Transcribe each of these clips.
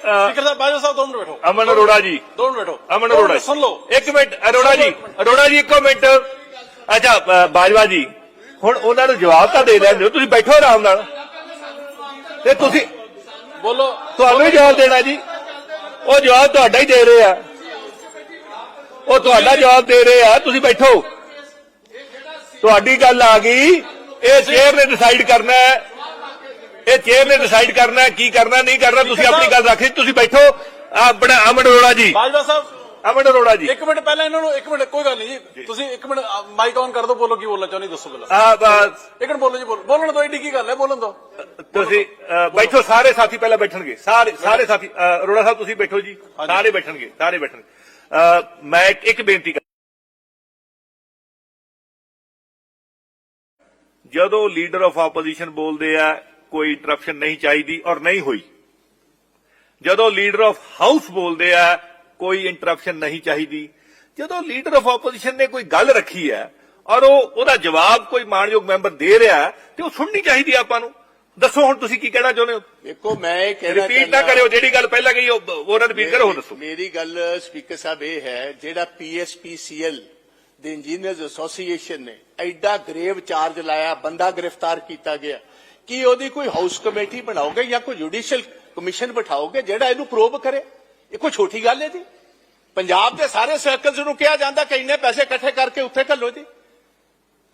Speaker ਸਾਹਿਬ ਬਾਜਵਾ ਸਾਹਿਬ ਦੋ minute ਬੈਠੋ ਅਮਨ ਅਰੋੜਾ ਜੀ ਦੋ ਮਿੰਟ ਬੈਠੋ ਅਮਨ ਅਰੋੜਾ ਸੁਣ ਲਓ ਇੱਕ ਮਿੰਟ ਅਰੋੜਾ ਜੀ ਅਰੋੜਾ ਜੀ ਇੱਕੋ ਮਿੰਟ ਅੱਛਾ ਬਾਜਵਾ ਜੀ ਹੁਣ ਉਹਨਾਂ ਨੂੰ ਜਵਾਬ ਤਾਂ ਦੇ ਦਿੰਦੇ ਹੋ ਤੁਸੀਂ ਬੈਠੋ ਆਰਾਮ ਨਾਲ ਤੇ ਤੁਸੀਂ ਬੋਲੋ ਤੁਹਾਨੂੰ ਹੀ ਜਵਾਬ ਦੇਣਾ ਜੀ ਉਹ ਜਵਾਬ ਤੁਹਾਡਾ ਹੀ ਦੇ ਰਹੇ ਆ ਉਹ ਤੁਹਾਡਾ ਜਵਾਬ ਦੇ ਰਹੇ ਆ ਤੁਸੀਂ ਬੈਠੋ ਤੁਹਾਡੀ ਗੱਲ ਆ ਗਈ ਇਹ ਚੇਅਰ ਨੇ ਡਿਸਾਈਡ ਕਰਨਾ ਹੈ ਇਹ ਚੇਅਰ ਨੇ ਡਿਸਾਈਡ ਕਰਨਾ ਕੀ ਕਰਨਾ ਨਹੀਂ ਕਰਨਾ ਤੁਸੀਂ ਆਪਣੀ ਗੱਲ ਰੱਖ ਲਈ ਤੁਸੀਂ ਬੈਠੋ। ਆਪਣਾ ਅਮਨ ਅਰੋੜਾ ਜੀ। ਬਾਜਵਾ ਸਾਹਿਬ ਅਮਨ ਅਰੋੜਾ ਜੀ। ਇੱਕ ਮਿੰਟ ਪਹਿਲਾਂ ਇਹਨਾਂ ਨੂੰ ਇੱਕ ਮਿੰਟ ਕੋਈ ਗੱਲ ਨਹੀਂ ਜੀ। ਤੁਸੀਂ ਇੱਕ ਮਿੰਟ ਮਾਈਕ ਔਨ ਕਰ ਦਿਓ ਬੋਲੋ ਕੀ ਬੋਲਣਾ ਚਾਹੁੰਦੇ ਦੱਸੋ ਪਹਿਲਾਂ। ਆ ਬ- ਇੱਕ ਮਿੰਟ ਬੋਲੋ ਜੀ ਬੋਲੋ। ਬੋਲਣ ਦੋ ਏਡੀ ਕੀ ਗੱਲ ਹੈ ਬੋਲਣ ਦੋ ਤੁਸੀਂ ਬੈਠੋ ਸਾਰੇ ਸਾਥੀ ਪਹਿਲਾਂ ਬੈਠਣਗੇ। ਸਾਰੇ ਸਾਰੇ ਸਾਥੀ ਅਰੋੜਾ ਸਾਹਿਬ ਤੁਸੀਂ ਬੈਠੋ ਜੀ। ਸਾਰੇ ਬੈਠਣਗੇ ਸਾਰੇ ਬੈਠਣਗੇ। ਮੈਂ ਇੱਕ- ਇੱਕ ਬੇਨਤੀ ਜਦੋਂ ਲੀਡਰ ਆਫ ਆਪੋਜੀਸ਼ਨ ਬੋਲਦੇ ਆ ਕੋਈ ਇੰਟਰਪਸ਼ਨ ਨਹੀਂ ਚਾਹੀਦੀ ਔਰ ਨਹੀਂ ਹੋਈ। ਜਦੋਂ ਲੀਡਰ ਆਫ ਹਾਊਸ ਬੋਲਦੇ ਆ ਕੋਈ ਇੰਟਰਪਸ਼ਨ ਨਹੀਂ ਚਾਹੀਦੀ। ਜਦੋਂ ਲੀਡਰ ਆਫ ਆਪੋਜੀਸ਼ਨ ਨੇ ਕੋਈ ਗੱਲ ਰੱਖੀ ਹੈ ਔਰ ਉਹ ਉਹਦਾ ਜਵਾਬ ਕੋਈ ਮਾਨਯੋਗ ਮੈਂਬਰ ਦੇ ਰਿਹਾ ਤੇ ਉਹ ਸੁਣਨੀ ਚਾਹੀਦੀ ਆਪਾਂ ਨੂੰ। ਦੱਸੋ ਹੁਣ ਤੁਸੀਂ ਕੀ ਕਹਿਣਾ ਚਾਹੁੰਦੇ ਹੋ? ਦੇਖੋ ਮੈਂ ਇਹ ਕਹਿਣਾ ਰਿਪੀਟ ਨਾ ਕਰਿਓ ਜਿਹੜੀ ਗੱਲ ਪਹਿਲਾਂ ਕਹੀ ਉਹ ਉਹਨਾਂ ਰਿਪੀਟ ਕਰੋ ਦੱਸੋ। ਮੇਰੀ ਗੱਲ ਸਪੀਕਰ ਸਾਹਿਬ ਇਹ ਹੈ ਜਿਹੜਾ ਪੀਐਸਪੀਸੀਐਲ ਦੇ ਇੰਜੀਨੀਅਰਸ ਐਸੋਸੀਏਸ਼ਨ ਨੇ ਐਡਾ ਗ੍ਰੇਵ ਚਾਰਜ ਲਾਇਆ ਬੰਦਾ ਗ੍ਰਿਫਤਾਰ ਕੀਤਾ ਗਿਆ। ਕੀ ਉਹਦੀ ਕੋਈ ਹਾਊਸ ਕਮੇਟੀ ਬਣਾਓਗੇ ਜਾਂ ਕੋਈ ਜੁਡੀਸ਼ੀਅਲ ਕਮਿਸ਼ਨ ਬਿਠਾਓਗੇ ਜਿਹੜਾ ਇਹਨੂੰ ਪ੍ਰੋਬ ਕਰੇ? ਇਹ ਕੋਈ ਛੋਟੀ ਗੱਲ ਹੈ ਜੀ? ਪੰਜਾਬ ਦੇ ਸਾਰੇ ਸਰਕਲਸ ਨੂੰ ਕਿਹਾ ਜਾਂਦਾ ਕਿ ਇੰਨੇ ਪੈਸੇ ਇਕੱਠੇ ਕਰਕੇ ਉੱਥੇ ਘੱਲੋ ਜੀ।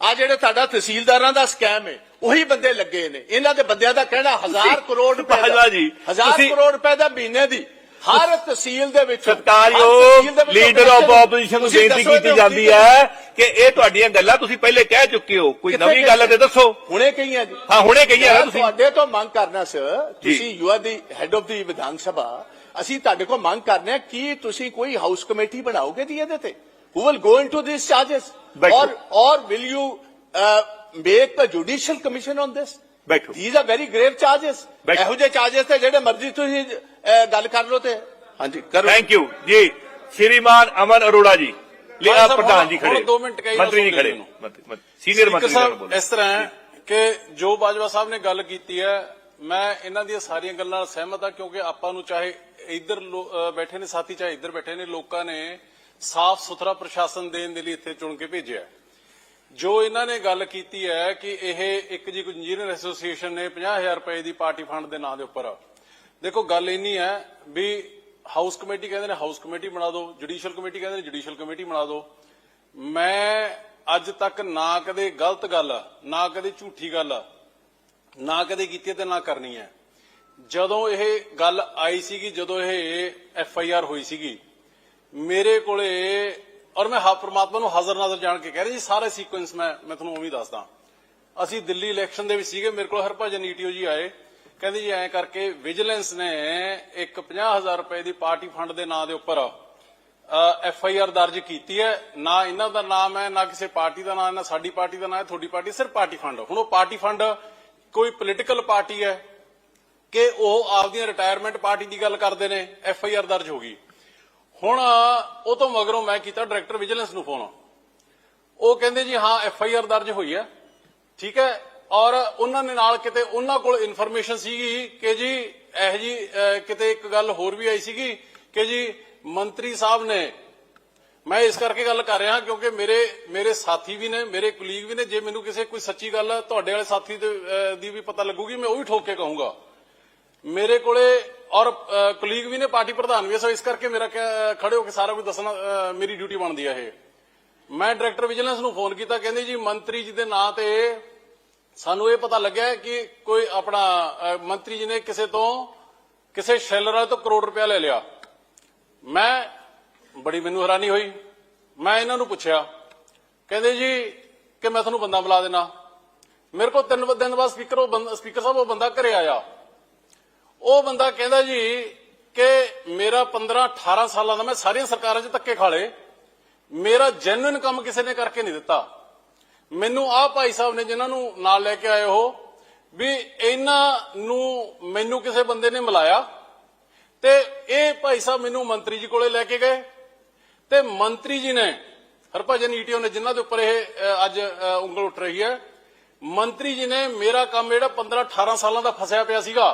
ਆ ਜਿਹੜੇ ਤੁਹਾਡਾ ਤਹਿਸੀਲਦਾਰਾਂ ਦਾ ਸਕੈਮ ਹੈ ਉਹੀ ਬੰਦੇ ਲੱਗੇ ਨੇ। ਇਹਨਾਂ ਦੇ ਬੰਦਿਆਂ ਦਾ ਕਹਿਣਾ 1000 ਕਰੋੜ ਰੁਪਏ ਦਾ ਜੀ, 1000 ਤੁਸੀਂ- ਕਰੋੜ ਰੁਪਏ ਦਾ ਮਹੀਨੇ ਦੀ ਹਰ ਤਹਿਸੀਲ ਦੇ ਵਿੱਚ ਸਤਕਾਰਯੋਗ ਲੀਡਰ ਆਫ ਆਪੋਜੀਸ਼ਨ ਨੂੰ ਬੇਨਤੀ ਕੀਤੀ ਜਾਂਦੀ ਹੈ ਕਿ ਇਹ ਤੁਹਾਡੀਆਂ ਗੱਲਾਂ ਤੁਸੀਂ ਪਹਿਲੇ ਕਹਿ ਚੁੱਕੇ ਹੋ। ਕੋਈ ਨਵੀਂ ਗੱਲ ਹੈ ਤੇ ਦੱਸੋ। ਹੁਣੇ ਕਹੀਆਂ ਜੀ। ਹਾਂ ਹੁਣੇ ਮੈਂ ਤੁਸੀਂ। ਤੁਹਾਡੇ ਤੋਂ ਮੰਗ ਕਰਨਾ ਸਰ। ਤੁਸੀਂ you are the head of the Vidhan Sabha. ਅਸੀਂ ਤੁਹਾਡੇ ਕੋਲ ਮੰਗ ਕਰਨੇ ਆ ਕਿ ਤੁਸੀਂ ਕੋਈ ਹਾਊਸ ਕਮੇਟੀ ਬਣਾਓਗੇ ਜੀ ਇਹਦੇ ਤੇ? Go into these charges? ਬੈਠੋ। or or will you uh, make a judicial commission on this? ਬੈਠੋ। These are very grave charges ਬੈਠੋ। ਇਹੋ ਜਿਹੇ ਚਾਰजेस ਤੇ ਜਿਹੜੇ ਮਰਜ਼ੀ ਤੁਸੀਂ ਅਹ, ਗੱਲ ਕਰ ਲਓ ਤੇ। ਹਾਂਜੀ ਕਰੋ। ਥੈਂਕ ਯੂ ਜੀ ਸ਼੍ਰੀਮਾਨ ਅਮਨ ਅਰੋੜਾ ਜੀ। ਬਾਜਵਾ ਸਾਹਿਬ, ਪ੍ਰਧਾਨ ਜੀ ਹੁਣ ਖੜੇ ਦੋ ਮਿੰਟ ਕਹੀ ਮੰਤਰੀ ਜੀ ਖੜੇ। ਸੀਨੀਅਰ ਮੰਤਰੀ ਸਾਹਿਬ ਬੋਲੋ ਇਸ ਤਰ੍ਹਾਂ ਹੈ ਕਿ ਜੋ ਬਾਜਵਾ ਸਾਹਿਬ ਨੇ ਗੱਲ ਕੀਤੀ ਹੈ ਮੈਂ ਇਹਨਾਂ ਦੀਆਂ ਸਾਰੀਆਂ ਗੱਲਾਂ ਨਾਲ ਸਹਿਮਤ ਹਾਂ ਕਿਉਂਕਿ ਆਪਾਂ ਨੂੰ ਚਾਹੇ ਇੱਧਰ ਲੋ- ਅਹ ਬੈਠੇ ਨੇ ਸਾਥੀ ਚਾਹੇ ਇੱਧਰ ਬੈਠੇ ਨੇ ਲੋਕਾਂ ਨੇ ਸਾਫ਼ ਸੁਥਰਾ ਪ੍ਰਸ਼ਾਸਨ ਦੇਣ ਦੇ ਲਈ ਇੱਥੇ ਚੁਣ ਕੇ ਭੇਜਿਆ ਹੈ। ਜੋ ਇਹਨਾਂ ਨੇ ਗੱਲ ਕੀਤੀ ਹੈ ਕਿ ਇਹ ਇੱਕ ਜੀ ਇੰਜੀਨੀਅਰ ਐਸੋਸੀਏਸ਼ਨ ਨੇ 50000 ਰੁਪਏ ਦੀ ਪਾਰਟੀ ਫੰਡ ਦੇ ਨਾਂ ਦੇ ਉੱਪਰ। ਦੇਖੋ, ਗੱਲ ਇੰਨੀ ਹੈ ਵੀ ਹਾਊਸ ਕਮੇਟੀ ਕਹਿੰਦੇ ਨੇ ਹਾਊਸ ਕਮੇਟੀ ਬਣਾ ਦਿਓ ਜੁਡੀਸ਼ੀਅਲ ਕਮੇਟੀ ਕਹਿੰਦੇ ਨੇ ਜੁਡੀਸ਼ੀਅਲ ਕਮੇਟੀ ਬਣਾ ਦਿਓ। ਮੈਂ ਅੱਜ ਤੱਕ ਨਾ ਕਦੇ ਗਲਤ ਗੱਲ, ਨਾ ਕਦੇ ਝੂਠੀ ਗੱਲ, ਨਾ ਕਦੇ ਕੀਤੀ ਤੇ ਨਾ ਕਰਨੀ ਹੈ। ਜਦੋਂ ਇਹ ਗੱਲ ਆਈ ਸੀਗੀ, ਜਦੋਂ ਇਹ ਐਫ ਆਈ ਆਰ ਹੋਈ ਸੀਗੀ, ਮੇਰੇ ਕੋਲੇ ਔਰ ਮੈਂ ਹਾ ਪ੍ਰਮਾਤਮਾ ਨੂੰ ਹਾਜ਼ਰ ਨਾਜ਼ਰ ਜਾਣ ਕੇ ਕਹਿ ਰਿਹਾ ਜੀ, ਸਾਰੇ ਸੀਕੁਐਂਸ ਮੈਂ ਮੈਂ ਤੁਹਾਨੂੰ ਉਵੇਂ ਦੱਸਦਾ। ਅਸੀਂ ਦਿੱਲੀ ਇਲੈਕਸ਼ਨ ਦੇ ਵਿੱਚ ਸੀਗੇ, ਮੇਰੇ ਕੋਲ ਹਰਭਜਨ ਈਟੀਓ ਜੀ ਆਏ। ਕਹਿੰਦੇ ਜੀ, ਐਂ ਕਰਕੇ ਵਿਜੀਲੈਂਸ ਨੇ ਇੱਕ 50000 ਰੁਪਏ ਦੀ ਪਾਰਟੀ ਫੰਡ ਦੇ ਨਾਂ ਦੇ ਉੱਪਰ ਐਫ ਆਈ ਆਰ ਦਰਜ ਕੀਤੀ ਹੈ। ਨਾ ਇਹਨਾਂ ਦਾ ਨਾਮ ਹੈ, ਨਾ ਕਿਸੇ ਪਾਰਟੀ ਦਾ ਨਾਮ ਹੈ, ਨਾ ਸਾਡੀ ਪਾਰਟੀ ਦਾ ਨਾਮ ਹੈ, ਤੁਹਾਡੀ ਪਾਰਟੀ ਸਿਰਫ ਪਾਰਟੀ ਫੰਡ ਹੁਣ ਉਹ ਪਾਰਟੀ ਫੰਡ ਕੋਈ ਪੋਲੀਟੀਕਲ ਪਾਰਟੀ ਹੈ ਕਿ ਉਹ ਆਪਦੀਆਂ ਰਿਟਾਇਰਮੈਂਟ ਪਾਰਟੀ ਦੀ ਗੱਲ ਕਰਦੇ ਨੇ ਐਫ ਆਈ ਆਰ ਦਰਜ ਹੋ ਗਈ। ਹੁਣ ਉਹ ਤੋਂ ਮਗਰੋਂ ਮੈਂ ਕੀਤਾ ਡਾਇਰੈਕਟਰ ਵਿਜੀਲੈਂਸ ਨੂੰ ਫੋਨ। ਉਹ ਕਹਿੰਦੇ ਜੀ, ਹਾਂ, ਐਫ ਆਈ ਆਰ ਦਰਜ ਹੋਈ ਹੈ। ਠੀਕ ਹੈ? ਔਰ ਉਹਨਾਂ ਨੇ ਨਾਲ ਕਿਤੇ ਉਹਨਾਂ ਕੋਲ ਇਨਫੋਰਮੇਸ਼ਨ ਸੀਗੀ ਕਿ ਜੀ, ਇਹ ਜੀ ਕਿਤੇ ਇੱਕ ਗੱਲ ਹੋਰ ਵੀ ਆਈ ਸੀਗੀ ਕਿ ਜੀ, ਮੰਤਰੀ ਸਾਹਿਬ ਨੇ, ਮੈਂ ਇਸ ਕਰਕੇ ਗੱਲ ਕਰ ਰਿਹਾ ਕਿਉਂਕਿ ਮੇਰੇ ਮੇਰੇ ਸਾਥੀ ਵੀ ਨੇ, ਮੇਰੇ ਕੁਲੀਗ ਵੀ ਨੇ। ਜੇ ਮੈਨੂੰ ਕਿਸੇ ਕੋਈ ਸੱਚੀ ਗੱਲ ਤੁਹਾਡੇ ਵਾਲੇ ਸਾਥੀ ਦੀ ਵੀ ਪਤਾ ਲੱਗੂਗੀ, ਮੈਂ ਉਹ ਵੀ ਠੋਕ ਕੇ ਕਹੂੰਗਾ। ਮੇਰੇ ਕੋਲੇ ਔਰ ਕੁਲੀਗ ਵੀ ਨੇ ਪਾਰਟੀ ਪ੍ਰਧਾਨ ਵੀ ਹੈ, ਸੋ ਇਸ ਕਰਕੇ ਮੇਰਾ ਖੜੇ ਹੋ ਕੇ ਸਾਰਾ ਕੁਝ ਦੱਸਣਾ ਮੇਰੀ ਡਿਊਟੀ ਬਣਦੀ ਹੈ ਇਹ। ਮੈਂ ਡਾਇਰੈਕਟਰ ਵਿਜੀਲੈਂਸ ਨੂੰ ਫੋਨ ਕੀਤਾ ਕਹਿੰਦੇ ਜੀ ਮੰਤਰੀ ਜੀ ਦੇ ਨਾਂ ਤੇ ਸਾਨੂੰ ਇਹ ਪਤਾ ਲੱਗਿਆ ਕਿ ਕੋਈ ਆਪਣਾ ਮੰਤਰੀ ਜੀ ਨੇ ਕਿਸੇ ਤੋਂ ਕਿਸੇ ਸ਼ੈਲਰ ਤੋਂ ਕਰੋੜ ਰੁਪਇਆ ਲੈ ਲਿਆ। ਮੈਂ ਬੜੀ ਮੈਨੂੰ ਹੈਰਾਨੀ ਹੋਈ। ਮੈਂ ਇਹਨਾਂ ਨੂੰ ਪੁੱਛਿਆ ਕਹਿੰਦੇ ਜੀ ਕਿ ਮੈਂ ਤੁਹਾਨੂੰ ਬੰਦਾ ਬੁਲਾ ਦੇਣਾ। ਮੇਰੇ ਕੋਲ ਤਿੰਨ ਦਿਨ ਬਾਅਦ ਸਪੀਕਰ ਉਹ ਬੰਦਾ ਸਪੀਕਰ ਸਾਹਿਬ ਉਹ ਬੰਦਾ ਘਰੇ ਆਇਆ। ਉਹ ਬੰਦਾ ਕਹਿੰਦਾ ਜੀ ਕਿ ਮੇਰਾ 15 18 ਸਾਲਾਂ ਦਾ ਮੈਂ ਸਾਰੀਆਂ ਸਰਕਾਰਾਂ 'ਚ ਧੱਕੇ ਖਾ ਲਏ। ਮੇਰਾ ਜੈਨੂਇਨ ਕੰਮ ਕਿਸੇ ਨੇ ਕਰਕੇ ਨਹੀਂ ਦਿੱਤਾ। ਮੈਨੂੰ ਆਹ ਭਾਈ ਸਾਹਿਬ ਨੇ ਜਿਨ੍ਹਾਂ ਨੂੰ ਨਾਲ ਲੈ ਕੇ ਆਏ ਹੋ ਵੀ ਇਹਨਾਂ ਨੂੰ ਮੈਨੂੰ ਕਿਸੇ ਬੰਦੇ ਨੇ ਮਿਲਾਇਆ ਤੇ ਇਹ ਭਾਈ ਸਾਹਿਬ ਮੈਨੂੰ ਮੰਤਰੀ ਜੀ ਕੋਲੇ ਲੈ ਕੇ ਗਏ ਤੇ ਮੰਤਰੀ ਜੀ ਨੇ, ਹਰਭਜਨ ਈਟੀਓ ਨੇ ਜਿਨ੍ਹਾਂ ਦੇ ਉੱਪਰ ਇਹ ਅੱਜ ਉਂਗਲ ਉੱਠ ਰਹੀ ਹੈ, ਮੰਤਰੀ ਜੀ ਨੇ ਮੇਰਾ ਕੰਮ ਜਿਹੜਾ 15 18 ਸਾਲਾਂ ਦਾ ਫਸਿਆ ਪਿਆ ਸੀਗਾ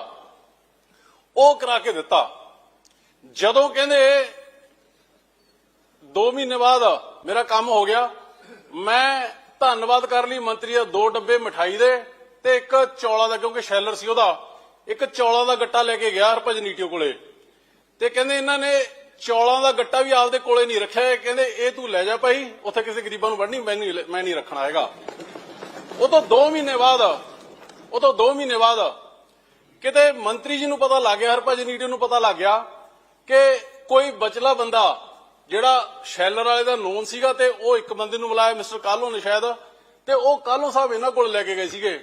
ਉਹ ਕਰਾ ਕੇ ਦਿੱਤਾ। ਜਦੋਂ ਕਹਿੰਦੇ 2 ਮਹੀਨੇ ਬਾਅਦ ਮੇਰਾ ਕੰਮ ਹੋ ਗਿਆ, ਮੈਂ ਧੰਨਵਾਦ ਕਰ ਲਈ ਮੰਤਰੀ ਦਾ ਦੋ ਡੱਬੇ ਮਠਾਈ ਦੇ ਤੇ ਇੱਕ ਚੌਲਾਂ ਦਾ, ਕਿਉਂਕਿ ਸ਼ੈਲਰ ਸੀ ਉਹਦਾ, ਇੱਕ ਚੌਲਾਂ ਦਾ ਗੱਟਾ ਲੈ ਕੇ ਗਿਆ ਹਰਭਜਨ ਨੀਟੀਓ ਕੋਲੇ। ਤੇ ਕਹਿੰਦੇ ਇਹਨਾਂ ਨੇ ਚੌਲਾਂ ਦਾ ਗੱਟਾ ਵੀ ਆਪਦੇ ਕੋਲੇ ਨਹੀਂ ਰੱਖਿਆ ਕਹਿੰਦੇ, ਇਹ ਤੂੰ ਲੈ ਜਾ ਭਾਈ, ਉੱਥੇ ਕਿਸੇ ਗਰੀਬਾਂ ਨੂੰ ਵੜਨੀ, ਮੈਂ ਨਹੀਂ ਮੈਂ ਨਹੀਂ ਰੱਖਣਾ ਹੈਗਾ। ਉਹ ਤੋਂ 2 ਮਹੀਨੇ ਬਾਅਦ ਉਹ ਤੋਂ 2 ਮਹੀਨੇ ਬਾਅਦ ਕਿਤੇ ਮੰਤਰੀ ਜੀ ਨੂੰ ਪਤਾ ਲੱਗ ਗਿਆ ਹਰਭਜਨ ਨੀਟੀਓ ਨੂੰ ਪਤਾ ਲੱਗ ਗਿਆ ਕਿ ਕੋਈ ਬਚਲਾ ਬੰਦਾ ਜਿਹੜਾ ਸ਼ੈਲਰ ਵਾਲੇ ਦਾ ਨੋਨ ਸੀਗਾ ਤੇ ਉਹ ਇੱਕ ਬੰਦੇ ਨੂੰ ਬੁਲਾਇਆ, ਮਿਸਟਰ ਕਾਲੋ ਨੇ ਸ਼ਾਇਦ, ਤੇ ਉਹ ਕਾਲੋ ਸਾਹਿਬ ਇਹਨਾਂ ਕੋਲ ਲੈ ਕੇ ਗਏ ਸੀਗੇ।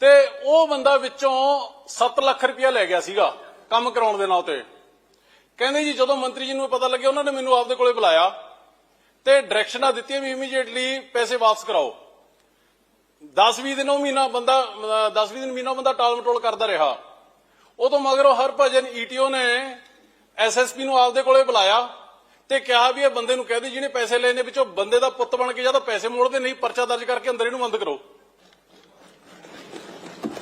ਤੇ ਉਹ ਬੰਦਾ ਵਿੱਚੋਂ 7 ਲੱਖ ਰੁਪਇਆ ਲੈ ਗਿਆ ਸੀਗਾ ਕੰਮ ਕਰਾਉਣ ਦੇ ਨਾਂ ਤੇ। ਕਹਿੰਦੇ ਜੀ, ਜਦੋਂ ਮੰਤਰੀ ਜੀ ਨੂੰ ਪਤਾ ਲੱਗਿਆ, ਉਹਨਾਂ ਨੇ ਮੈਨੂੰ ਆਪਦੇ ਕੋਲੇ ਬੁਲਾਇਆ ਤੇ ਡਾਇਰੈਕਸ਼ਨਾਂ ਦਿੱਤੀਆਂ ਵੀ ਇਮੀਡੀਏਟਲੀ ਪੈਸੇ ਵਾਪਸ ਕਰਾਓ। 10-20 ਦਿਨ ਉਹ ਮਹੀਨਾ ਬੰਦਾ 10-20 ਦਿਨ ਮਹੀਨਾ ਬੰਦਾ ਟਾਲ ਮਟੋਲ ਕਰਦਾ ਰਿਹਾ। ਉਦੋਂ ਮਗਰੋਂ ਹਰਭਜਨ ਈਟੀਓ ਨੇ ਐਸਐਸਪੀ ਨੂੰ ਆਪਦੇ ਕੋਲੇ ਬੁਲਾਇਆ ਤੇ ਕਿਹਾ ਵੀ ਇਹ ਬੰਦੇ ਨੂੰ ਕਹਦੇ ਜਿਹਨੇ ਪੈਸੇ ਲੈਣੇ ਵਿੱਚੋਂ ਬੰਦੇ ਦਾ ਪੁੱਤ ਬਣ ਕੇ ਜਾਂ ਤਾਂ ਪੈਸੇ ਮੋੜਦੇ ਨਹੀਂ ਪਰਚਾ ਦਰਜ ਕਰਕੇ ਅੰਦਰ ਇਹਨੂੰ ਬੰਦ ਕਰੋ।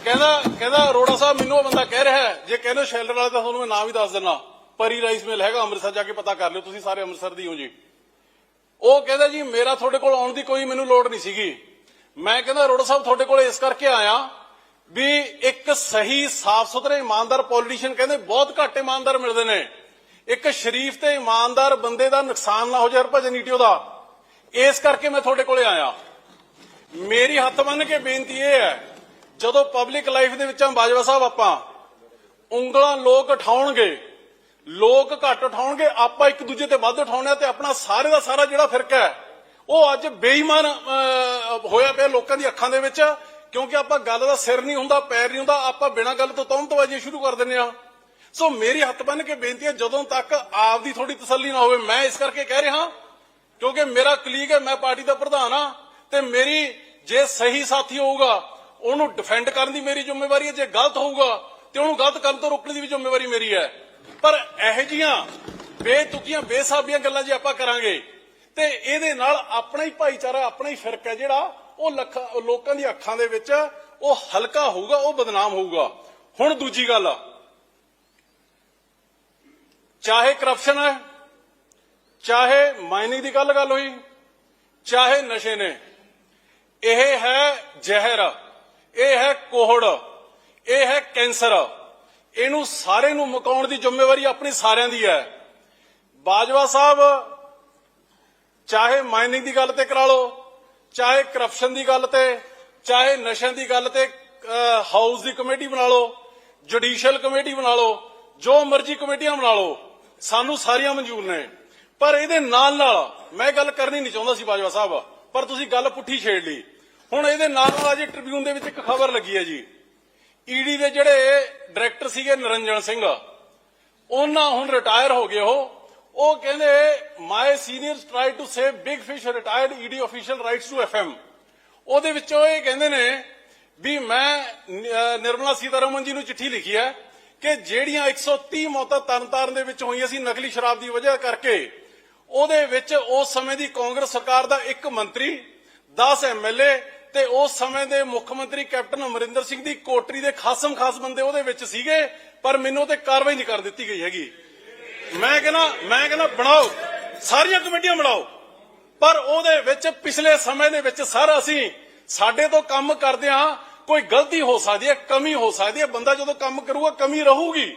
ਕਹਿੰਦਾ ਕਹਿੰਦਾ ਅਰੋੜਾ ਸਾਹਿਬ ਮੈਨੂੰ ਉਹ ਬੰਦਾ ਕਹਿ ਰਿਹਾ ਜੇ ਕਹਿੰਦੇ ਸ਼ੈਲਰ ਵਾਲੇ ਤਾਂ ਤੁਹਾਨੂੰ ਮੈਂ ਨਾਮ ਵੀ ਦੱਸ ਦਿੰਦਾ। ਪਰੀ ਰਾਈਸ ਮਿਲ ਹੈਗਾ, ਅੰਮ੍ਰਿਤਸਰ ਜਾ ਕੇ ਪਤਾ ਕਰ ਲਿਓ, ਤੁਸੀਂ ਸਾਰੇ ਅੰਮ੍ਰਿਤਸਰ ਦੀ ਹੋ ਜੀ। ਉਹ ਕਹਿੰਦਾ ਜੀ, ਮੇਰਾ ਤੁਹਾਡੇ ਕੋਲ ਆਉਣ ਦੀ ਕੋਈ ਮੈਨੂੰ ਲੋੜ ਨਹੀਂ ਸੀਗੀ। ਮੈਂ ਕਹਿੰਦਾ ਅਰੋੜਾ ਸਾਹਿਬ ਤੁਹਾਡੇ ਕੋਲ ਇਸ ਕਰਕੇ ਆਇਆ ਵੀ ਇੱਕ ਸਹੀ ਸਾਫ਼ ਸੁਥਰੇ ਇਮਾਨਦਾਰ ਪੋਲੀਟੀਸ਼ੀਅਨ ਕਹਿੰਦੇ ਬਹੁਤ ਘੱਟ ਇਮਾਨਦਾਰ ਮਿਲਦੇ ਨੇ। ਇੱਕ ਸ਼ਰੀਫ ਤੇ ਇਮਾਨਦਾਰ ਬੰਦੇ ਦਾ ਨੁਕਸਾਨ ਨਾ ਹੋ ਜਾਏ ਭਜਨ ਨੀਟੀਓ ਦਾ ਇਸ ਕਰਕੇ ਮੈਂ ਤੁਹਾਡੇ ਕੋਲੇ ਆਇਆ। ਮੇਰੀ ਹੱਥ ਬੰਨ ਕੇ ਬੇਨਤੀ ਇਹ ਹੈ, ਜਦੋਂ ਪਬਲਿਕ ਲਾਈਫ ਦੇ ਵਿੱਚੋਂ ਬਾਜਵਾ ਸਾਹਿਬ ਆਪਾਂ, ਉਂਗਲਾਂ ਲੋਕ ਉਠਾਉਣਗੇ, ਲੋਕ ਘੱਟ ਉਠਾਉਣਗੇ, ਆਪਾਂ ਇੱਕ ਦੂਜੇ ਤੇ ਵੱਧ ਉਠਾਉਣੇ ਆ ਤੇ ਆਪਣਾ ਸਾਰੇ ਦਾ ਸਾਰਾ ਜਿਹੜਾ ਫਿਰਕਾ ਹੈ। ਉਹ ਅੱਜ ਬੇਈਮਾਨ ਹੋਇਆ ਪਿਆ ਲੋਕਾਂ ਦੀ ਅੱਖਾਂ ਦੇ ਵਿੱਚ, ਕਿਉਂਕਿ ਆਪਾਂ ਗੱਲ ਦਾ ਸਿਰ ਨਹੀਂ ਹੁੰਦਾ, ਪੈਰ ਨਹੀਂ ਹੁੰਦਾ, ਆਪਾਂ ਬਿਨਾਂ ਗੱਲ ਤੋਂ ਤੌਮਤਵਾਜੀ ਸ਼ੁਰੂ ਕਰ ਦਿੰਦੇ ਆ ਸੋ ਮੇਰੀ ਹੱਥ ਬੰਨ ਕੇ ਬੇਨਤੀ ਹੈ, ਜਦੋਂ ਤੱਕ ਆਪ ਦੀ ਥੋੜੀ ਤਸੱਲੀ ਨਾ ਹੋਵੇ, ਮੈਂ ਇਸ ਕਰਕੇ ਕਹਿ ਰਿਹਾ, ਕਿਉਂਕਿ ਮੇਰਾ ਕਲੀਗ ਹੈ, ਮੈਂ ਪਾਰਟੀ ਦਾ ਪ੍ਰਧਾਨ ਆ ਤੇ ਮੇਰੀ ਜੇ ਸਹੀ ਸਾਥੀ ਹੋਊਗਾ, ਉਹਨੂੰ ਡਿਫੈਂਡ ਕਰਨ ਦੀ ਮੇਰੀ ਜ਼ਿੰਮੇਵਾਰੀ ਹੈ, ਜੇ ਗਲਤ ਹੋਊਗਾ, ਤੇ ਉਹਨੂੰ ਗਲਤ ਕਰਨ ਤੋਂ ਰੋਕਣ ਦੀ ਵੀ ਜ਼ਿੰਮੇਵਾਰੀ ਮੇਰੀ ਹੈ। ਪਰ ਇਹੋ ਜੀਆਂ ਬੇਤੁਕੀਆਂ, ਬੇਸਾਬੀਆਂ ਗੱਲਾਂ ਜੇ ਆਪਾਂ ਕਰਾਂਗੇ ਤੇ ਇਹਦੇ ਨਾਲ ਆਪਣਾ ਹੀ ਭਾਈਚਾਰਾ, ਆਪਣਾ ਹੀ ਫਿਰਕ ਹੈ ਜਿਹੜਾ, ਉਹ ਲੱਖਾਂ, ਲੋਕਾਂ ਦੀ ਅੱਖਾਂ ਦੇ ਵਿੱਚ ਉਹ ਹਲਕਾ ਹੋਊਗਾ, ਉਹ ਬਦਨਾਮ ਹੋਊਗਾ। ਹੁਣ ਦੂਜੀ ਗੱਲ ਚਾਹੇ ਕਰਪਸ਼ਨ ਹੈ, ਚਾਹੇ ਮਾਈਨਿੰਗ ਦੀ ਗੱਲ ਗੱਲ ਹੋਈ, ਚਾਹੇ ਨਸ਼ੇ ਨੇ, ਇਹ ਹੈ ਜ਼ਹਿਰ, ਇਹ ਹੈ ਕੋਹੜ, ਇਹ ਹੈ ਕੈਂਸਰ। ਇਹਨੂੰ ਸਾਰੇ ਨੂੰ ਮੁਕਾਉਣ ਦੀ ਜ਼ਿੰਮੇਵਾਰੀ ਆਪਣੀ ਸਾਰਿਆਂ ਦੀ ਹੈ। ਬਾਜਵਾ ਸਾਹਿਬ ਚਾਹੇ ਮਾਈਨਿੰਗ ਦੀ ਗੱਲ ਤੇ ਕਰਾ ਲਓ, ਚਾਹੇ ਕਰਪਸ਼ਨ ਦੀ ਗੱਲ ਤੇ, ਚਾਹੇ ਨਸ਼ਿਆਂ ਦੀ ਗੱਲ ਤੇ ਹਾਊਸ ਦੀ ਕਮੇਟੀ ਬਣਾ ਲਓ, ਜੁਡੀਸ਼ੀਅਲ ਕਮੇਟੀ ਬਣਾ ਲਓ, ਜੋ ਮਰਜ਼ੀ ਕਮੇਟੀਆਂ ਬਣਾ ਲਓ, ਸਾਨੂੰ ਸਾਰੀਆਂ ਮਨਜ਼ੂਰ ਨੇ। ਪਰ ਇਹਦੇ ਨਾਲ ਨਾਲ ਮੈਂ ਗੱਲ ਕਰਨੀ ਨਹੀਂ ਚਾਹੁੰਦਾ ਸੀ ਬਾਜਵਾ ਸਾਹਿਬ, ਪਰ ਤੁਸੀਂ ਗੱਲ ਪੁੱਠੀ ਛੇੜ ਲਈ। ਹੁਣ ਇਹਦੇ ਨਾਲ ਨਾਲ ਅਜੇ ਟ੍ਰਿਬਿਊਨ ਦੇ ਵਿੱਚ ਇੱਕ ਖਬਰ ਲੱਗੀ ਹੈ ਜੀ। ਈਡੀ ਦੇ ਜਿਹੜੇ ਡਾਇਰੈਕਟਰ ਸੀਗੇ ਨਰਿੰਜਨ ਸਿੰਘ, ਉਹਨਾਂ ਹੁਣ ਰਿਟਾਇਰ ਹੋ ਗਏ ਉਹ। ਉਹ ਕਹਿੰਦੇ my seniors try to save big fish retired ED official writes to FM ਉਹਦੇ ਵਿੱਚੋਂ ਇਹ ਕਹਿੰਦੇ ਨੇ ਵੀ ਮੈਂ ਨਿਰਮਲਾ ਸੀਤਾਰਮਨ ਜੀ ਨੂੰ ਚਿੱਠੀ ਲਿਖੀ ਹੈ ਕਿ ਜਿਹੜੀਆਂ 130 ਮੌਤਾਂ ਤਰਨਤਾਰਨ ਦੇ ਵਿੱਚ ਹੋਈਆਂ ਸੀ ਨਕਲੀ ਸ਼ਰਾਬ ਦੀ ਵਜ੍ਹਾ ਕਰਕੇ, ਉਹਦੇ ਵਿੱਚ ਉਸ ਸਮੇਂ ਦੀ ਕਾਂਗਰਸ ਸਰਕਾਰ ਦਾ ਇੱਕ ਮੰਤਰੀ 10 ਐਮਐਲਏ ਤੇ ਉਸ ਸਮੇਂ ਦੇ ਮੁੱਖ ਮੰਤਰੀ ਕੈਪਟਨ ਅਮਰਿੰਦਰ ਸਿੰਘ ਦੀ ਕੋਟਰੀ ਦੇ ਖਾਸਮ ਖਾਸ ਬੰਦੇ ਉਹਦੇ ਵਿੱਚ ਸੀਗੇ, ਪਰ ਮੈਨੂੰ ਤੇ ਕਾਰਵਾਈ ਨਹੀਂ ਕਰ ਦਿੱਤੀ ਗਈ ਹੈਗੀ। ਮੈਂ ਕਹਿੰਦਾ ਮੈਂ ਕਹਿੰਦਾ ਬਣਾਓ, ਸਾਰੀਆਂ ਕਮੇਟੀਆਂ ਬਣਾਓ। ਪਰ ਉਹਦੇ ਵਿੱਚ ਪਿਛਲੇ ਸਮੇਂ ਦੇ ਵਿੱਚ ਸਰ ਅਸੀਂ ਸਾਡੇ ਤੋਂ ਕੰਮ ਕਰਦੇ ਹਾਂ, ਕੋਈ ਗਲਤੀ ਹੋ ਸਕਦੀ ਹੈ, ਕਮੀ ਹੋ ਸਕਦੀ ਹੈ, ਬੰਦਾ ਜਦੋਂ ਕੰਮ ਕਰੂਗਾ, ਕਮੀ ਰਹੂਗੀ।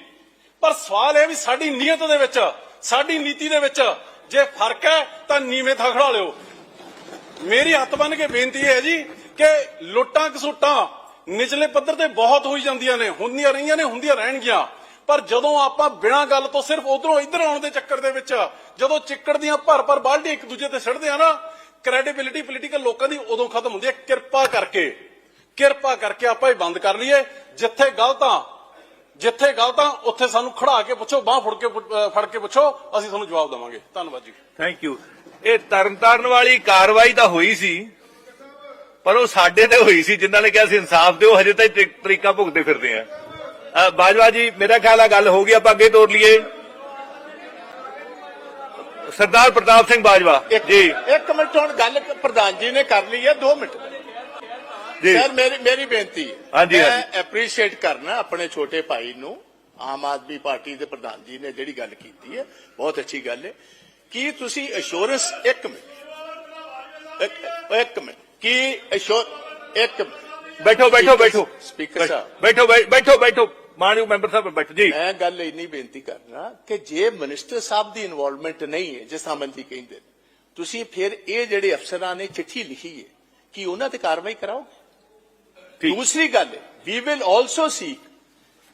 ਪਰ ਸਵਾਲ ਇਹ ਵੀ ਸਾਡੀ ਨੀਅਤ ਦੇ ਵਿੱਚ, ਸਾਡੀ ਨੀਤੀ ਦੇ ਵਿੱਚ ਜੇ ਫ਼ਰਕ ਹੈ, ਤਾਂ ਨੀਵੇਂ ਥਾਂ ਖੜਾ ਲਿਓ। ਮੇਰੀ ਹੱਥ ਬੰਨ ਕੇ ਬੇਨਤੀ ਹੈ ਜੀ ਕਿ ਲੁੱਟਾਂ ਕਸੂਟਾਂ ਨਿਚਲੇ ਪੱਧਰ ਤੇ ਬਹੁਤ ਹੋਈ ਜਾਂਦੀਆਂ ਨੇ, ਹੁੰਦੀਆਂ ਰਹੀਆਂ ਨੇ, ਹੁੰਦੀਆਂ ਰਹਿਣਗੀਆਂ। ਪਰ ਜਦੋਂ ਆਪਾਂ ਬਿਨਾਂ ਗੱਲ ਤੋਂ ਸਿਰਫ ਉਧਰੋਂ ਇੱਧਰ ਆਉਣ ਦੇ ਚੱਕਰ ਦੇ ਵਿੱਚ, ਜਦੋਂ ਚਿੱਕੜ ਦੀਆਂ ਭਰ ਭਰ ਬਾਲਟੀਆਂ ਇੱਕ ਦੂਜੇ ਤੇ ਸਿੱਟਦੇ ਆ ਨਾ ਕ੍ਰੈਡੀਬਿਲਿਟੀ ਪੋਲੀਟੀਕਲ ਲੋਕਾਂ ਦੀ ਉਦੋਂ ਖਤਮ ਹੁੰਦੀ ਹੈ। ਕਿਰਪਾ ਕਰਕੇ ਕਿਰਪਾ ਕਰਕੇ ਆਪਾਂ ਇਹ ਬੰਦ ਕਰ ਲਈਏ। ਜਿੱਥੇ ਗਲਤਾਂ ਜਿੱਥੇ ਗਲਤਾਂ ਉੱਥੇ ਸਾਨੂੰ ਖੜਾ ਕੇ ਪੁੱਛੋ, ਬਾਹ ਫੜ ਕੇ ਫੜ ਕੇ ਪੁੱਛੋ, ਅਸੀਂ ਤੁਹਾਨੂੰ ਜਵਾਬ ਦੇਵਾਂਗੇ। ਧੰਨਵਾਦ ਜੀ। ਥੈਂਕ ਯੂ ਇਹ ਤਰਨਤਾਰਨ ਵਾਲੀ ਕਾਰਵਾਈ ਤਾਂ ਹੋਈ ਸੀ, ਪਰ ਉਹ ਸਾਡੇ ਤੇ ਹੋਈ ਸੀ, ਜਿਨ੍ਹਾਂ ਨੇ ਕਿਹਾ ਸੀ ਇਨਸਾਫ ਦਿਓ, ਹਜੇ ਤਾਂ ਤਰੀਕਾ ਭੁਗਤੇ ਫਿਰਦੇ ਆ। ਬਾਜਵਾ ਜੀ ਮੇਰਾ ਖਿਆਲ ਆ ਗੱਲ ਹੋ ਗਈ ਆਪਾਂ ਅੱਗੇ ਤੋਰ ਲਈਏ। ਸਰਦਾਰ ਪ੍ਰਤਾਪ ਸਿੰਘ ਬਾਜਵਾ ਜੀ। ਇੱਕ ਮਿੰਟ ਹੁਣ ਗੱਲ ਪ੍ਰਧਾਨ ਜੀ ਨੇ ਕਰ ਲਈ ਹੈ 2 ਮਿੰਟ। ਜੀ। ਸਰ ਮੇਰੀ ਮੇਰੀ ਬੇਨਤੀ। ਹੈ ਹਾਂਜੀ, ਮੈਂ। ਐਪਰੀਸ਼ੀਏਟ ਕਰਨਾ ਆਪਣੇ ਛੋਟੇ ਭਾਈ ਨੂੰ ਆਮ ਆਦਮੀ ਪਾਰਟੀ ਦੇ ਪ੍ਰਧਾਨ ਜੀ ਨੇ ਜਿਹੜੀ ਗੱਲ ਕੀਤੀ ਹੈ। ਬਹੁਤ ਅੱਛੀ ਗੱਲ ਹੈ। ਕੀ ਤੁਸੀਂ ਅਸ਼ੋਰੈਂਸ ਇੱਕ ਮਿੰਟ। ਇੱਕ- ਇੱਕ ਮਿੰਟ। ਕੀ ਅਸ਼ੋਰ ਇੱਕ ਮਿੰਟ। ਬੈਠੋ ਬੈਠੋ ਬੈਠੋ। ਸਪੀਕਰ ਸਾਹਿਬ। ਬੈਠੋ ਬੈਠੋ ਬੈਠੋ। ਮਾਨਯੋਗ ਮੈਂਬਰ ਸਾਹਿਬ ਬੈਠੋ ਜੀ ਮੈਂ ਗੱਲ ਇੰਨੀ ਬੇਨਤੀ ਕਰਨਾ ਕਿ ਜੇ ਮਿਨਿਸਟਰ ਸਾਹਿਬ ਦੀ ਇਨਵੋਲਵਮੈਂਟ ਨਹੀਂ ਹੈ ਜਿਸ ਮੰਤਰੀ ਕਹਿੰਦੇ ਨੇ, ਤੁਸੀਂ ਫਿਰ ਇਹ ਜਿਹੜੇ ਅਫਸਰਾਂ ਨੇ ਚਿੱਠੀ ਲਿਖੀ ਹੈ ਕਿ ਉਹਨਾਂ ਤੇ ਕਾਰਵਾਈ ਕਰਾਓਗੇ। ਦੂਸਰੀ ਗੱਲ we will also seek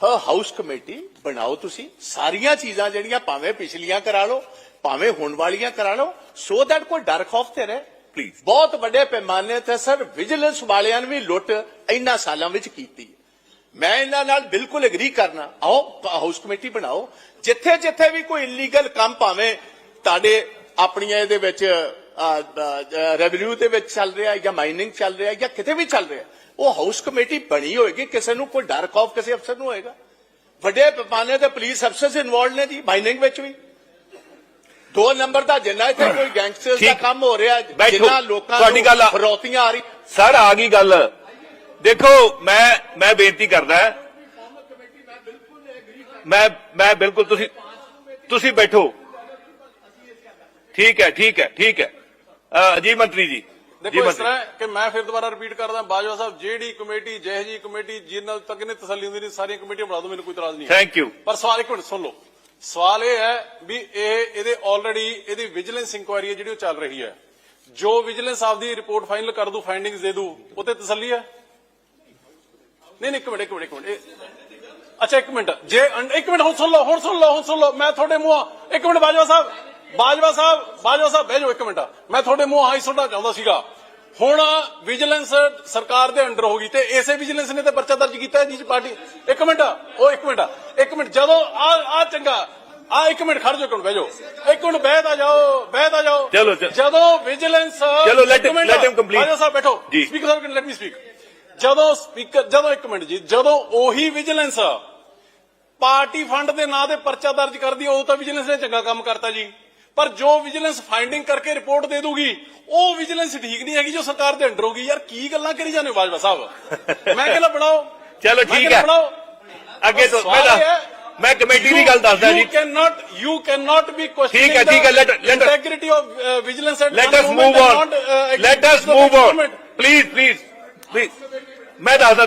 a house committee ਬਣਾਓ ਤੁਸੀਂ ਸਾਰੀਆਂ ਚੀਜ਼ਾਂ ਜਿਹੜੀਆਂ ਭਾਵੇਂ ਪਿਛਲੀਆਂ ਕਰਾ ਲਓ ਭਾਵੇਂ ਹੁਣ ਵਾਲੀਆਂ ਕਰਾ ਲਓ ਸੋ ਦੈਟ ਕੋਈ ਡਰ ਖੌਫ ਤੇ ਰਹੇ Please. ਬਹੁਤ ਵੱਡੇ ਪੈਮਾਨੇ ਤੇ ਸਰ ਵਿਜੀਲੈਂਸ ਵਾਲਿਆਂ ਨੇ ਵੀ ਲੁੱਟ ਇੰਨਾ ਸਾਲਾਂ ਵਿੱਚ ਕੀਤੀ ਹੈ ਮੈਂ ਇਹਨਾਂ ਨਾਲ ਬਿਲਕੁਲ ਐਗਰੀ ਕਰਨਾ। ਆਓ ਹਾਊਸ ਕਮੇਟੀ ਬਣਾਓ। ਜਿੱਥੇ ਜਿੱਥੇ ਵੀ ਕੋਈ ਇਲੀਗਲ ਕੰਮ ਭਾਵੇਂ ਤੁਹਾਡੇ ਆਪਣੀਆਂ ਇਹਦੇ ਵਿੱਚ ਰੈਵਨਿਊ ਦੇ ਵਿੱਚ ਚੱਲ ਰਿਹਾ ਜਾਂ ਮਾਈਨਿੰਗ ਚੱਲ ਰਿਹਾ ਜਾਂ ਕਿਤੇ ਵੀ ਚੱਲ ਰਿਹਾ ਉਹ ਹਾਊਸ ਕਮੇਟੀ ਬਣੀ ਹੋਏਗੀ। ਕਿਸੇ ਨੂੰ ਕੋਈ ਡਰ ਖੌਫ ਕਿਸੇ ਅਫਸਰ ਨੂੰ ਹੋਏਗਾ। ਵੱਡੇ ਪੈਮਾਨੇ ਤੇ ਪੁਲਿਸ ਅਫਸਰ ਇਨਵੋਲਡ ਨੇ ਜੀ ਮਾਈਨਿੰਗ ਵਿੱਚ ਵੀ। ਦੋ ਨੰਬਰ ਦਾ ਜਿੰਨਾ ਇੱਥੇ ਕੋਈ ਗੈਂਗਸਟਰਸ ਦਾ। ਕੰਮ ਹੋ ਰਿਹਾ। ਜਿੰਨਾ ਲੋਕਾਂ ਨੂੰ ਫਰੌਤੀਆਂ ਆ ਰਹੀ ਸਰ ਆ ਗਈ ਗੱਲ। ਦੇਖੋ ਮੈਂ ਮੈਂ ਬੇਨਤੀ ਕਰਦਾ ਮੈਂ ਮੈਂ ਬਿਲਕੁਲ ਤੁਸੀਂ ਤੁਸੀਂ ਬੈਠੋ। ਠੀਕ ਹੈ ਠੀਕ ਹੈ ਠੀਕ ਹੈ। ਜੀ ਮੰਤਰੀ ਜੀ ਦੇਖੋ ਇਸ ਤਰ੍ਹਾਂ ਕਿ ਮੈਂ ਫਿਰ ਦੁਬਾਰਾ ਰਿਪੀਟ ਕਰਦਾ ਬਾਜਵਾ ਸਾਹਿਬ ਜਿਹੜੀ ਕਮੇਟੀ ਜਿਹੋ ਜੀ ਕਮੇਟੀ ਜਿੰਨਾਂ ਤੱਕ ਨੇ ਤਸੱਲੀ ਹੁੰਦੀ ਨਹੀਂ ਸਾਰੀਆਂ ਕਮੇਟੀਆਂ ਬਣਾ ਦਿਓ ਮੈਨੂੰ ਕੋਈ ਇਤਰਾਜ਼ ਨਹੀਂ ਥੈਂਕ ਯੂ ਪਰ ਸਵਾਲ ਇੱਕ ਮਿੰਟ ਸੁਣ ਲਓ। ਸਵਾਲ ਇਹ ਹੈ ਵੀ ਇਹ ਇਹਦੇ ਆਲਰੇਡੀ ਇਹਦੀ ਵਿਜੀਲੈਂਸ ਇਨਕੁਆਇਰੀ ਹੈ ਜਿਹੜੀ ਉਹ ਚੱਲ ਰਹੀ ਹੈ। ਜੋ ਵਿਜੀਲੈਂਸ ਆਪਦੀ ਰਿਪੋਰਟ ਫਾਈਨਲ ਕਰ ਦੂ ਫਾਈਂਡਿੰਗਸ ਦੇ ਦੂ ਉਹ ਤੇ ਤਸੱਲੀ ਹੈ? ਨਹੀਂ ਨਹੀਂ ਇੱਕ ਮਿੰਟ ਇੱਕ ਮਿੰਟ ਇੱਕ ਮਿੰਟ। ਅੱਛਾ ਇੱਕ ਮਿੰਟ। ਜੇ ਇੱਕ ਮਿੰਟ ਹੁਣ ਸੁਣ ਲਓ ਹੁਣ ਸੁਣ ਲਓ ਹੁਣ ਸੁਣ ਲਓ। ਮੈਂ ਤੁਹਾਡੇ ਮੂੰਹ ਇੱਕ ਮਿੰਟ ਬਾਜਵਾ ਸਾਹਿਬ। ਬਾਜਵਾ ਸਾਹਿਬ ਬਾਜਵਾ ਸਾਹਿਬ ਬਹਿ ਜਾਓ ਇੱਕ ਮਿੰਟ। ਮੈਂ ਤੁਹਾਡੇ ਮੂੰਹ ਆਈ ਸੁਣਨਾ ਚਾਹੁੰਦਾ ਸੀਗਾ। ਹੁਣ ਵਿਜੀਲੈਂਸ ਸਰਕਾਰ ਦੇ ਅੰਡਰ ਹੋ ਗਈ ਤੇ ਇਸੇ ਵਿਜੀਲੈਂਸ ਨੇ ਤੇ ਪਰਚਾ ਦਰਜ ਕੀਤਾ ਜੀ ਪਾਰਟੀ ਇੱਕ ਮਿੰਟ ਉਹ ਇੱਕ ਮਿੰਟ ਇੱਕ ਮਿੰਟ। ਜਦੋਂ ਆ ਆ ਚੰਗਾ ਆ ਇੱਕ ਮਿੰਟ ਖੜ ਜਾਓ ਮਿੰਟ ਬਹਿ ਜਾਓ। ਇੱਕ ਮਿੰਟ ਬਹਿ ਤਾਂ ਜਾਓ ਬਹਿ ਤਾਂ ਜਾਓ। ਚਲੋ। ਜਦੋਂ ਵਿਜੀਲੈਂਸ ਚਲੋ, him complete. ਬਾਜਵਾ ਸਾਹਿਬ ਬੈਠੋ। Speaker sahib let me speak ਜਦੋਂ ਸਪੀਕਰ ਜਦੋਂ ਇੱਕ ਮਿੰਟ ਜੀ ਜਦੋਂ ਉਹੀ ਵਿਜੀਲੈਂਸ ਪਾਰਟੀ ਫੰਡ ਦੇ ਨਾਂ ਤੇ ਪਰਚਾ ਦਰਜ ਕਰਦੀ ਹੈ, ਉਦੋਂ ਤਾਂ ਵਿਜੀਲੈਂਸ ਨੇ ਚੰਗਾ ਕੰਮ ਕਰਤਾ ਜੀ। ਪਰ ਜੋ ਵਿਜੀਲੈਂਸ ਫਾਈਂਡਿੰਗ ਕਰਕੇ ਰਿਪੋਰਟ ਦੇ ਦੂਗੀ ਉਹ ਵਿਜੀਲੈਂਸ ਠੀਕ ਨਹੀਂ ਹੈਗੀ ਜੋ ਸਰਕਾਰ ਦੇ ਅੰਡਰ ਹੋਗੀ ਯਾਰ ਕੀ ਗੱਲਾਂ ਕਰੀ ਜਾਂਦੇ ਹੋ ਬਾਜਵਾ ਸਾਹਿਬ? ਮੈਂ ਕਹਿੰਦਾ ਬਣਾਓ। ਚਲੋ, ਠੀਕ ਹੈ। ਅੱਗੇ ਤੋਂ ਸਵਾਲ ਮੈਂ ਹੈ, ਕਮੇਟੀ ਦੀ ਗੱਲ ਦੱਸਦਾ ਜੀ। you cannot you cannot be questioning ਠੀਕ ਹੈ, ਠੀਕ ਹੈ, of uh, vigilance at let one us moment move and on. not, please ਮੈਂ ਦੱਸਦਾ